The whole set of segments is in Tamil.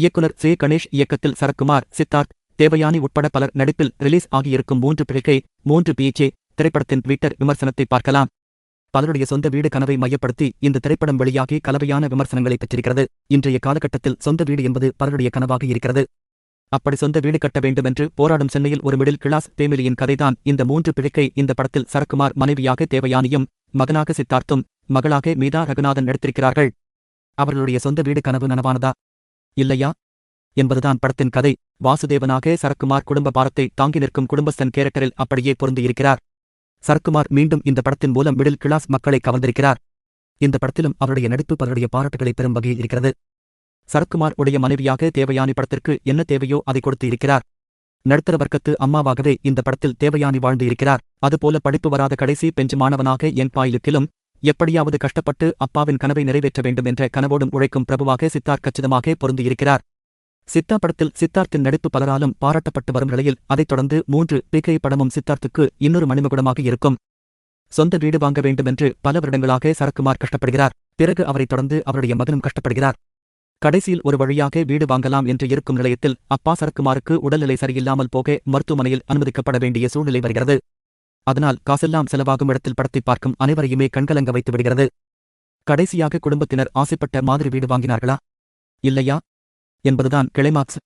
இயக்குனர் சே. கணேஷ் இயக்கத்தில் சரத்குமார் சித்தார்த் தேவயானி உட்பட பலர் நடிப்பில் ரிலீஸ் ஆகியிருக்கும் மூன்று பிழைக்கை மூன்று பிஎச்ஏ திரைப்படத்தின் ட்விட்டர் விமர்சனத்தை பார்க்கலாம். பலருடைய சொந்த வீடு கனவை மையப்படுத்தி இந்த திரைப்படம் வெளியாகி கலவையான விமர்சனங்களை பெற்றிருக்கிறது. இன்றைய காலகட்டத்தில் சொந்த வீடு என்பது பலருடைய கனவாக இருக்கிறது. அப்படி சொந்த வீடு கட்ட வேண்டுமென்று போராடும் சென்னையில் ஒரு மிடில் கிளாஸ் ஃபேமிலியின் கதைதான் இந்த மூன்று பிழைக்கை. இந்த படத்தில் சரக்குமார் மனைவியாக தேவயானியும் மகனாக சித்தார்த்தும் மகளாக மீதா ரகுநாதன் நடித்திருக்கிறார்கள். அவர்களுடைய சொந்த வீடு கனவு நனவானதா? இல்லையா? என்பதுதான் படத்தின் கதை. வாசுதேவனாக சரக்குமார் குடும்ப பாரத்தை தாங்கி நிற்கும் குடும்பஸ்தன் கேரக்டரில் அப்படியே பொருந்தியிருக்கிறார். சரக்குமார் மீண்டும் இந்த படத்தின் மூலம் மிடில் கிளாஸ் மக்களை கவர்ந்திருக்கிறார். இந்த படத்திலும் அவருடைய நடிப்பு பலருடைய பாராட்டுகளை பெறும் வகையில் இருக்கிறது. சரக்குமார் உடைய மனைவியாக தேவயானி படத்திற்கு என்ன தேவையோ அதை கொடுத்து இருக்கிறார். நடுத்தர வர்க்கத்து அம்மாவாகவே இந்த படத்தில் தேவயானி வாழ்ந்து இருக்கிறார். அதுபோல படிப்பு வராத கடைசி பெஞ்சு மாணவனாக என் பாயிலுக்கிலும் எப்படியாவது கஷ்டப்பட்டு அப்பாவின் கனவை நிறைவேற்ற வேண்டும் என்ற கனவோடும் உழைக்கும் பிரபுவாக சித்தார்த் கச்சிதமாக பொருந்தியிருக்கிறார். சித்தா படத்தில் சித்தார்த்தின் நடிப்பு பலராலும் பாராட்டப்பட்டு வரும் நிலையில் அதைத் தொடர்ந்து மூன்று பிகை படமும் சித்தார்த்துக்கு இன்னொரு மணிமகுடமாக இருக்கும். சொந்த வீடு வாங்க வேண்டுமென்று பல வருடங்களாக சரக்குமார் கஷ்டப்படுகிறார். பிறகு அவரைத் தொடர்ந்து அவருடைய மகனும் கஷ்டப்படுகிறார். கடைசியில் ஒரு வழியாக வீடு வாங்கலாம் என்று இருக்கும் நிலையத்தில் அப்பா சரக்குமாருக்கு உடல்நிலை சரியில்லாமல் போக மருத்துவமனையில் அனுமதிக்கப்பட வேண்டிய சூழ்நிலை வருகிறது. அதனால் காசெல்லாம் செலவாகும் இடத்தில் படத்தை பார்க்கும் அனைவரையுமே கண்கலங்க வைத்து விடுகிறது. கடைசியாக குடும்பத்தினர் ஆசைப்பட்ட மாதிரி வீடு வாங்கினார்களா? இல்லையா? என்பதுதான் கிளைமாக்ஸ்.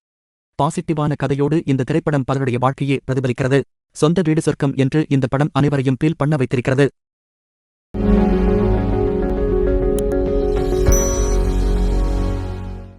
பாசிட்டிவான கதையோடு இந்த திரைப்படம் பலருடைய வாழ்க்கையை பிரதிபலிக்கிறது. சொந்த வீடு சொர்க்கம் என்று இந்த படம் அனைவரையும் பீல் பண்ண வைத்திருக்கிறது.